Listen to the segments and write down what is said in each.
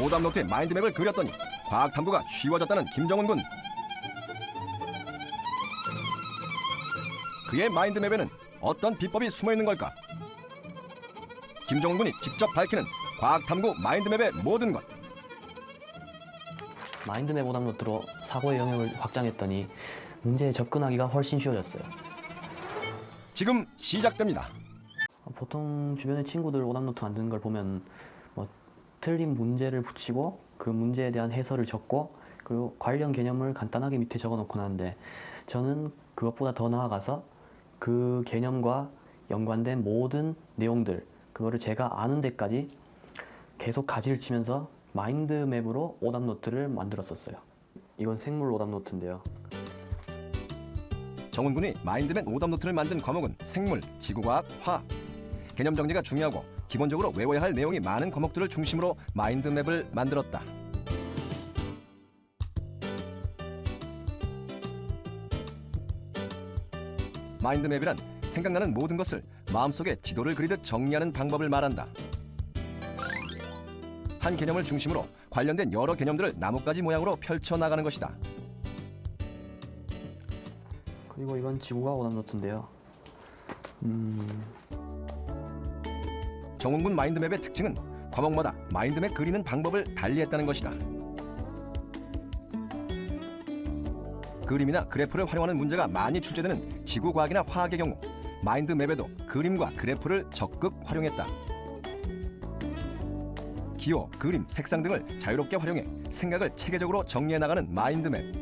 오답노트에 마인드맵을 그렸더니 과학 탐구가 쉬워졌다는 김정은 군. 그의 마인드맵에는 어떤 비법이 숨어 있는 걸까? 김정은 군이 직접 밝히는 과학 탐구 마인드맵의 모든 것. 마인드맵 오답노트로 사고의 영역을 확장했더니 문제에 접근하기가 훨씬 쉬워졌어요. 지금 시작됩니다. 보통 주변의 친구들 오답노트 만드는 걸 보면 뭐 틀린 문제를 붙이고 그 문제에 대한 해설을 적고 그리고 관련 개념을 간단하게 밑에 적어 놓곤 하는데 저는 그것보다 더 나아가서 그 개념과 연관된 모든 내용들 그거를 제가 아는 데까지 계속 가지를 치면서 마인드맵으로 오답 노트를 만들었었어요. 이건 생물 오답 노트인데요. 정은 군이 마인드맵 오답 노트를 만든 과목은 생물, 지구과학, 화학. 개념 정리가 중요하고 기본적으로 외워야 할 내용이 많은 과목들을 중심으로 마인드맵을 만들었다. 마인드맵이란 생각나는 모든 것을 마음속에 지도를 그리듯 정리하는 방법을 말한다. 한 개념을 중심으로 관련된 여러 개념들을 나뭇가지 모양으로 펼쳐 나가는 것이다. 그리고 이건 지구과학 오답노트인데요. 정훈군 마인드맵의 특징은 과목마다 마인드맵 그리는 방법을 달리했다는 것이다. 그림이나 그래프를 활용하는 문제가 많이 출제되는 지구과학이나 화학의 경우 마인드맵에도 그림과 그래프를 적극 활용했다. 기호, 그림, 색상 등을 자유롭게 활용해 생각을 체계적으로 정리해 나가는 마인드맵.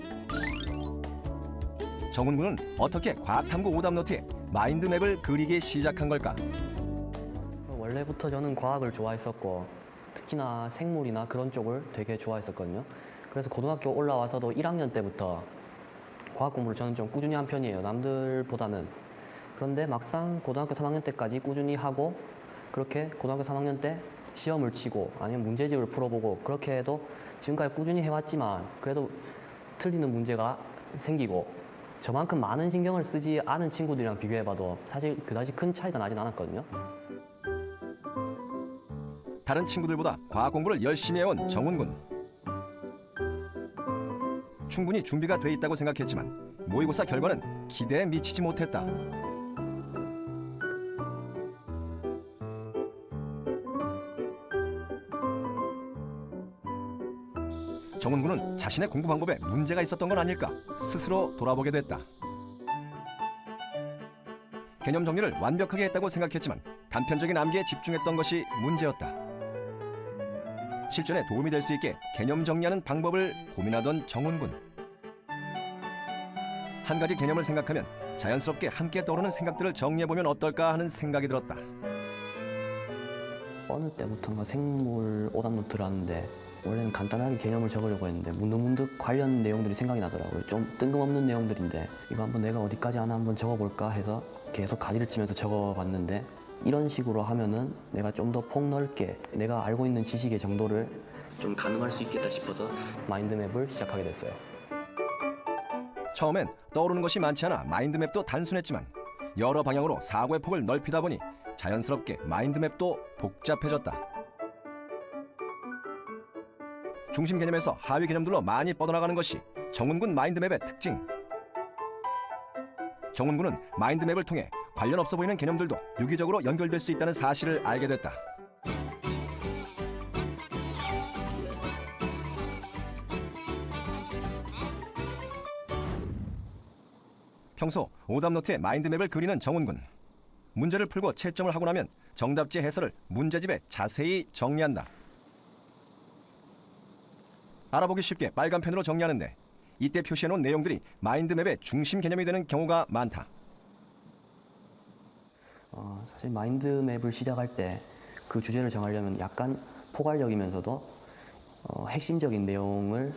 정훈군은 어떻게 과학탐구 오답노트에 마인드맵을 그리기 시작한 걸까? 원래부터 저는 과학을 좋아했었고 특히나 생물이나 그런 쪽을 되게 좋아했었거든요. 그래서 고등학교 올라와서도 1학년 때부터 과학 공부를 저는 좀 꾸준히 한 편이에요. 남들보다는. 그런데 막상 고등학교 3학년 때까지 꾸준히 하고 그렇게 고등학교 3학년 때 시험을 치고 아니면 문제집을 풀어보고 그렇게 해도 지금까지 꾸준히 해왔지만 그래도 틀리는 문제가 생기고 저만큼 많은 신경을 쓰지 않은 친구들이랑 비교해봐도 사실 그다지 큰 차이가 나진 않았거든요. 다른 친구들보다 과학 공부를 열심히 해온 정훈군. 충분히 준비가 돼 있다고 생각했지만 모의고사 결과는 기대에 미치지 못했다. 정훈군은 자신의 공부 방법에 문제가 있었던 건 아닐까 스스로 돌아보게 됐다. 개념 정리를 완벽하게 했다고 생각했지만 단편적인 암기에 집중했던 것이 문제였다. 실전에 도움이 될 수 있게 개념 정리하는 방법을 고민하던 정훈군. 한 가지 개념을 생각하면 자연스럽게 함께 떠오르는 생각들을 정리해보면 어떨까 하는 생각이 들었다. 어느 때부턴가 생물 오답 노트를 하는데 원래는 간단하게 개념을 적으려고 했는데 문득문득 관련 내용들이 생각이 나더라고요. 좀 뜬금없는 내용들인데 이거 한번 내가 어디까지 하나 한번 적어볼까 해서 계속 가지를 치면서 적어봤는데 이런 식으로 하면은 내가 좀 더 폭넓게 내가 알고 있는 지식의 정도를 좀 가늠할 수 있겠다 싶어서 마인드맵을 시작하게 됐어요. 처음엔 떠오르는 것이 많지 않아 마인드맵도 단순했지만 여러 방향으로 사고의 폭을 넓히다 보니 자연스럽게 마인드맵도 복잡해졌다. 중심 개념에서 하위 개념들로 많이 뻗어나가는 것이 정훈군 마인드맵의 특징. 정훈군은 마인드맵을 통해 관련 없어 보이는 개념들도 유기적으로 연결될 수 있다는 사실을 알게 됐다. 평소 오답노트에 마인드맵을 그리는 정훈군. 문제를 풀고 채점을 하고 나면 정답지 해설을 문제집에 자세히 정리한다. 알아보기 쉽게 빨간 펜으로 정리하는데 이때 표시해놓은 내용들이 마인드맵의 중심 개념이 되는 경우가 많다. 어, 사실 마인드맵을 시작할 때 그 주제를 정하려면 약간 포괄적이면서도 어, 핵심적인 내용을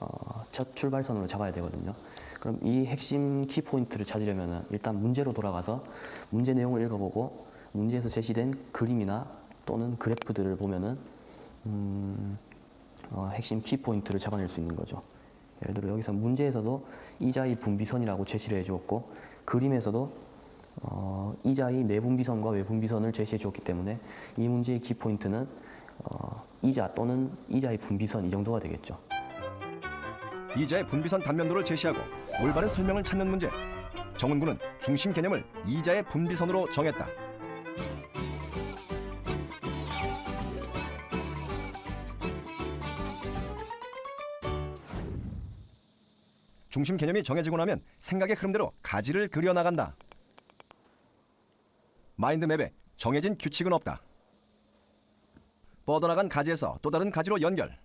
어, 첫 출발선으로 잡아야 되거든요. 그럼 이 핵심 키포인트를 찾으려면 일단 문제로 돌아가서 문제 내용을 읽어보고 문제에서 제시된 그림이나 또는 그래프들을 보면은 음, 어, 핵심 키포인트를 잡아낼 수 있는 거죠. 예를 들어 여기서 문제에서도 이자의 분비선이라고 제시를 해주었고 그림에서도 어, 이자의 내분비선과 외분비선을 제시해 주었기 때문에 이 문제의 키포인트는 어, 이자 또는 이자의 분비선 이 정도가 되겠죠. 이자의 분비선 단면도를 제시하고 올바른 설명을 찾는 문제. 정은 군은 중심 개념을 이자의 분비선으로 정했다. 중심 개념이 정해지고 나면 생각의 흐름대로 가지를 그려 나간다. 마인드맵에 정해진 규칙은 없다. 뻗어나간 가지에서 또 다른 가지로 연결.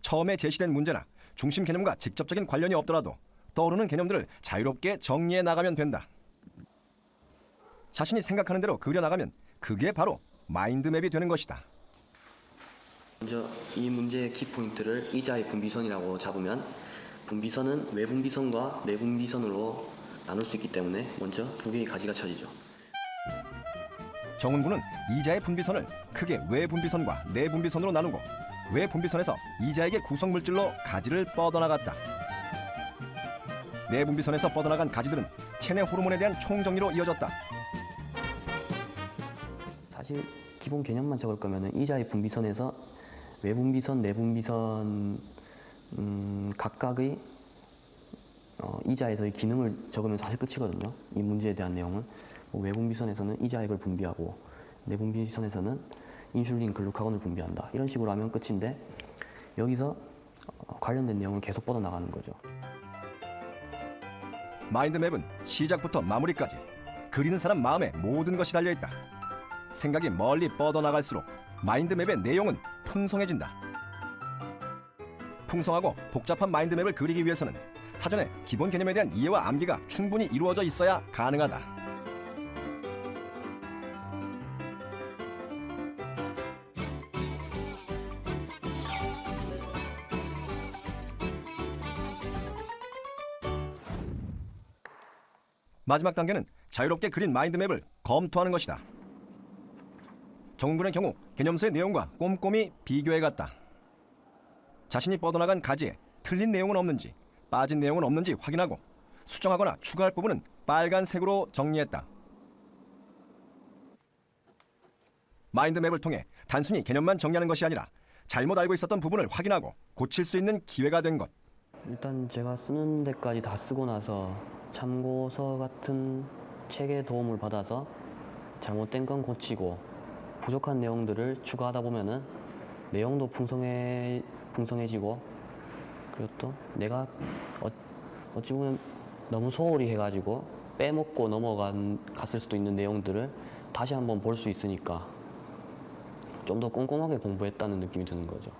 처음에 제시된 문제나 중심 개념과 직접적인 관련이 없더라도 떠오르는 개념들을 자유롭게 정리해 나가면 된다. 자신이 생각하는 대로 그려 나가면 그게 바로 마인드맵이 되는 것이다. 먼저 이 문제의 키포인트를 이자의 분비선이라고 잡으면 분비선은 외분비선과 내분비선으로 나눌 수 있기 때문에 먼저 두 개의 가지가 쳐지죠. 정은군은 이자의 분비선을 크게 외분비선과 내분비선으로 나누고 외분비선에서 이자에게 구성 물질로 가지를 뻗어나갔다. 내분비선에서 뻗어나간 가지들은 체내 호르몬에 대한 총정리로 이어졌다. 사실 기본 개념만 적을 거면은 이자의 분비선에서 외분비선, 내분비선 음, 각각의 어, 이자에서의 기능을 적으면 사실 끝이거든요. 이 문제에 대한 내용은 뭐 외분비선에서는 이자액을 분비하고 내분비선에서는 인슐린, 글루카곤을 분비한다. 이런 식으로 하면 끝인데 여기서 어, 관련된 내용을 계속 뻗어 나가는 거죠. 마인드맵은 시작부터 마무리까지 그리는 사람 마음에 모든 것이 달려 있다. 생각이 멀리 뻗어 나갈수록 마인드맵의 내용은 풍성해진다. 풍성하고 복잡한 마인드맵을 그리기 위해서는 사전에 기본 개념에 대한 이해와 암기가 충분히 이루어져 있어야 가능하다. 마지막 단계는 자유롭게 그린 마인드맵을 검토하는 것이다. 정군의 경우 개념서의 내용과 꼼꼼히 비교해갔다. 자신이 뻗어나간 가지에 틀린 내용은 없는지 빠진 내용은 없는지 확인하고 수정하거나 추가할 부분은 빨간색으로 정리했다. 마인드맵을 통해 단순히 개념만 정리하는 것이 아니라 잘못 알고 있었던 부분을 확인하고 고칠 수 있는 기회가 된 것. 일단 제가 쓰는 데까지 다 쓰고 나서 참고서 같은 책의 도움을 받아서 잘못된 건 고치고 부족한 내용들을 추가하다 보면은 내용도 풍성해 풍성해지고 그리고 또 내가 어, 어찌 보면 너무 소홀히 해가지고 빼먹고 넘어간 갔을 수도 있는 내용들을 다시 한번 볼 수 있으니까 좀 더 꼼꼼하게 공부했다는 느낌이 드는 거죠.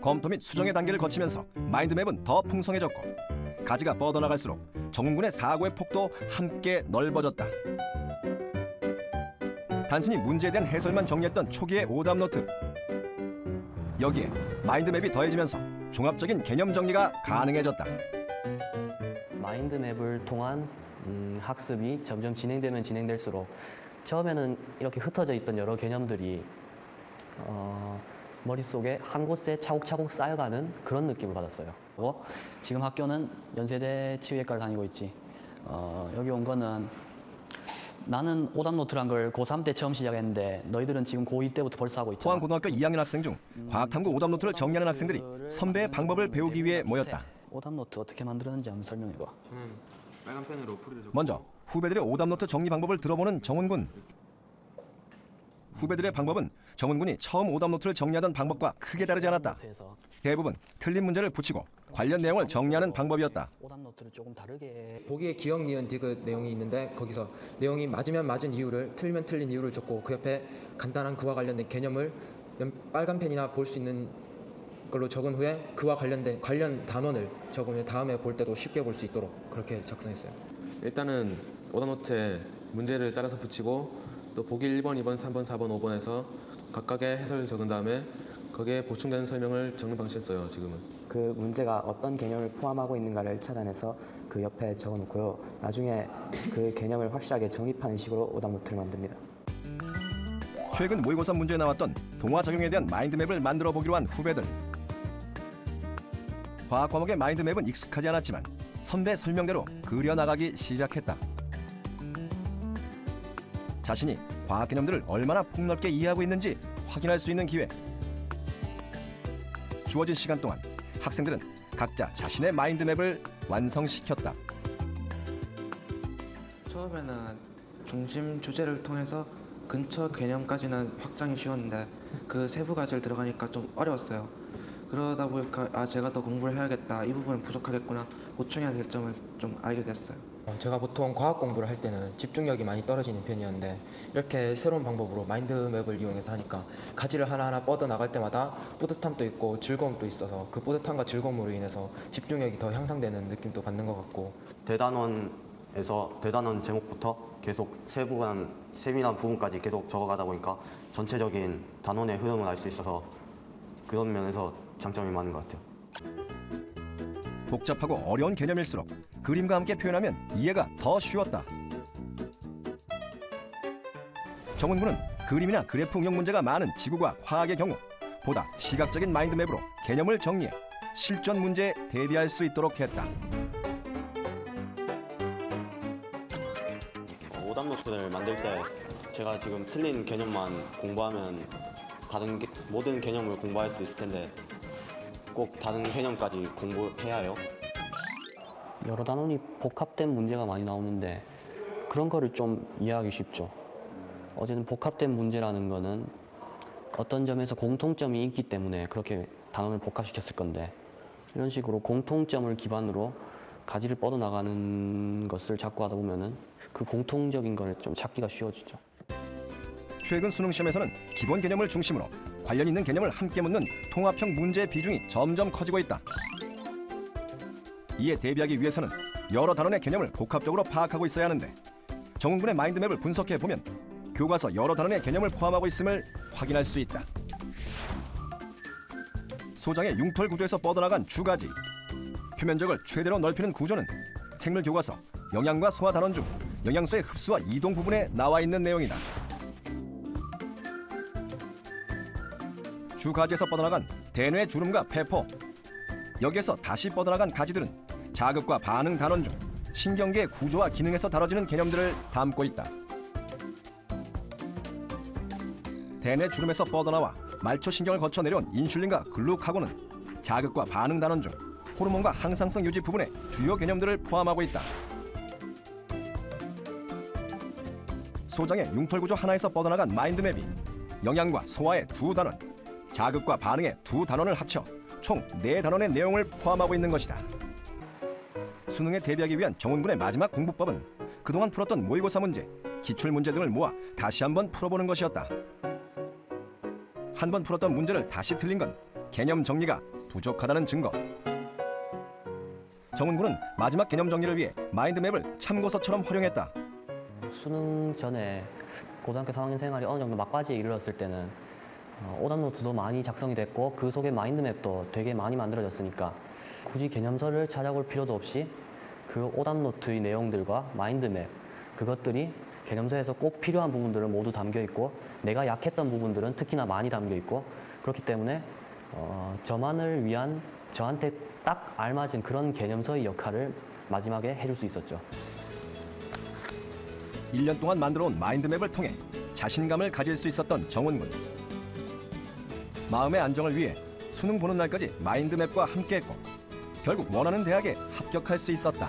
검토 및 수정의 단계를 거치면서 마인드맵은 더 풍성해졌고 가지가 뻗어나갈수록 정군의 사고의 폭도 함께 넓어졌다. 단순히 문제에 대한 해설만 정리했던 초기의 오답 노트. 여기에 마인드맵이 더해지면서 종합적인 개념 정리가 가능해졌다. 마인드맵을 통한 음, 학습이 점점 진행되면 진행될수록 처음에는 이렇게 흩어져 있던 여러 개념들이 어, 머릿속에 한 곳에 차곡차곡 쌓여가는 그런 느낌을 받았어요. 고 지금 학교는 연세대 치유학과를 다니고 있지. 어, 여기 온 거는 나는 오답 노트란 걸 고3 때 처음 시작했는데 너희들은 지금 고2 때부터 벌써 하고 있잖아. 포항고등학교 2학년 학생 중 과학탐구 오답 노트를 정리하는 학생들이 선배의 방법을 배우기 위해 모였다. 오답 노트 어떻게 만들었는지 한번 설명해 봐. 저는 빨간 펜으로 적고 먼저 후배들의 오답 노트 정리 방법을 들어보는 정훈군. 후배들의 방법은 정훈군이 처음 오답 노트를 정리하던 방법과 크게 다르지 않았다. 대부분 틀린 문제를 붙이고 관련 내용을 정리하는 방법이었다. 오답 노트를 조금 다르게 보기에 기억 니은 디귿 내용이 있는데 거기서 내용이 맞으면 맞은 이유를 틀리면 틀린 이유를 적고 그 옆에 간단한 그와 관련된 개념을 연- 빨간 펜이나 볼 수 있는 걸로 적은 후에 그와 관련된 관련 단원을 적은 후에 다음에 볼 때도 쉽게 볼 수 있도록 그렇게 작성했어요. 일단은 오답노트에 문제를 짜라서 붙이고 또 보기 1번, 2번, 3번, 4번, 5번에서 각각의 해설을 적은 다음에 거기에 보충되는 설명을 적는 방식을 써요 지금은 그 문제가 어떤 개념을 포함하고 있는가를 찾아내서 그 옆에 적어놓고요. 나중에 그 개념을 확실하게 정립하는 식으로 오답 노트를 만듭니다. 최근 모의고사 문제에 나왔던 동화 적용에 대한 마인드맵을 만들어 보기로 한 후배들. 과학 과목의 마인드맵은 익숙하지 않았지만 선배 설명대로 그려 나가기 시작했다. 자신이 과학 개념들을 얼마나 폭넓게 이해하고 있는지 확인할 수 있는 기회. 주어진 시간 동안 학생들은 각자 자신의 마인드맵을 완성시켰다. 처음에는 중심 주제를 통해서 근처 개념까지는 확장이 쉬웠는데 그 세부 과제를 들어가니까 좀 어려웠어요. 그러다 보니까 아 제가 더 공부를 해야겠다 이 부분은 부족하겠구나 보충해야 될 점을 좀 알게 됐어요. 어, 제가 보통 과학 공부를 할 때는 집중력이 많이 떨어지는 편이었는데 이렇게 새로운 방법으로 마인드맵을 이용해서 하니까 가지를 하나하나 뻗어 나갈 때마다 뿌듯함도 있고 즐거움도 있어서 그 뿌듯함과 즐거움으로 인해서 집중력이 더 향상되는 느낌도 받는 것 같고 대단원에서 대단원 제목부터 계속 세부한 세밀한 부분까지 계속 적어가다 보니까 전체적인 단원의 흐름을 알 수 있어서 그런 면에서 장점이 많은 것 같아요. 복잡하고 어려운 개념일수록 그림과 함께 표현하면 이해가 더 쉬웠다. 정은구는 그림이나 그래프 응용 문제가 많은 지구과 화학의 경우 보다 시각적인 마인드맵으로 개념을 정리해 실전 문제에 대비할 수 있도록 했다. 어, 오답 노트를 만들 때 제가 지금 틀린 개념만 공부하면 다른 게, 모든 개념을 공부할 수 있을 텐데 꼭 다른 개념까지 공부해야 해요. 여러 단원이 복합된 문제가 많이 나오는데 그런 거를 좀 이해하기 쉽죠. 어제는 복합된 문제라는 거는 어떤 점에서 공통점이 있기 때문에 그렇게 단원을 복합시켰을 건데 이런 식으로 공통점을 기반으로 가지를 뻗어나가는 것을 자꾸 하다 보면은 그 공통적인 걸좀 찾기가 쉬워지죠. 최근 수능 시험에서는 기본 개념을 중심으로 관련 있는 개념을 함께 묻는 통합형 문제 비중이 점점 커지고 있다. 이에 대비하기 위해서는 여러 단원의 개념을 복합적으로 파악하고 있어야 하는데 정훈군의 마인드맵을 분석해 보면 교과서 여러 단원의 개념을 포함하고 있음을 확인할 수 있다. 소장의 융털 구조에서 뻗어나간 주가지 표면적을 최대로 넓히는 구조는 생물 교과서 영양과 소화 단원 중 영양소의 흡수와 이동 부분에 나와 있는 내용이다. 주가지에서 뻗어나간 대뇌 주름과 폐포 여기에서 다시 뻗어나간 가지들은 자극과 반응 단원 중 신경계의 구조와 기능에서 다뤄지는 개념들을 담고 있다. 대뇌 주름에서 뻗어나와 말초 신경을 거쳐 내려온 인슐린과 글루카곤은 자극과 반응 단원 중 호르몬과 항상성 유지 부분의 주요 개념들을 포함하고 있다. 소장의 융털 구조 하나에서 뻗어나간 마인드맵이 영양과 소화의 두 단원, 자극과 반응의 두 단원을 합쳐 총 네 단원의 내용을 포함하고 있는 것이다. 수능에 대비하기 위한 정훈군의 마지막 공부법은 그동안 풀었던 모의고사 문제, 기출 문제 등을 모아 다시 한번 풀어보는 것이었다. 한 번 풀었던 문제를 다시 틀린 건 개념 정리가 부족하다는 증거. 정훈군은 마지막 개념 정리를 위해 마인드맵을 참고서처럼 활용했다. 수능 전에 고등학교 3학년 생활이 어느 정도 막바지에 이르렀을 때는 어, 오답 노트도 많이 작성이 됐고 그 속에 마인드맵도 되게 많이 만들어졌으니까 굳이 개념서를 찾아볼 필요도 없이 그 오답 노트의 내용들과 마인드맵 그것들이 개념서에서 꼭 필요한 부분들은 모두 담겨 있고 내가 약했던 부분들은 특히나 많이 담겨 있고 그렇기 때문에 어, 저만을 위한 저한테 딱 알맞은 그런 개념서의 역할을 마지막에 해줄 수 있었죠. 1년 동안 만들어온 마인드맵을 통해 자신감을 가질 수 있었던 정훈군. 마음의 안정을 위해 수능 보는 날까지 마인드맵과 함께했고 결국 원하는 대학에 합격할 수 있었다.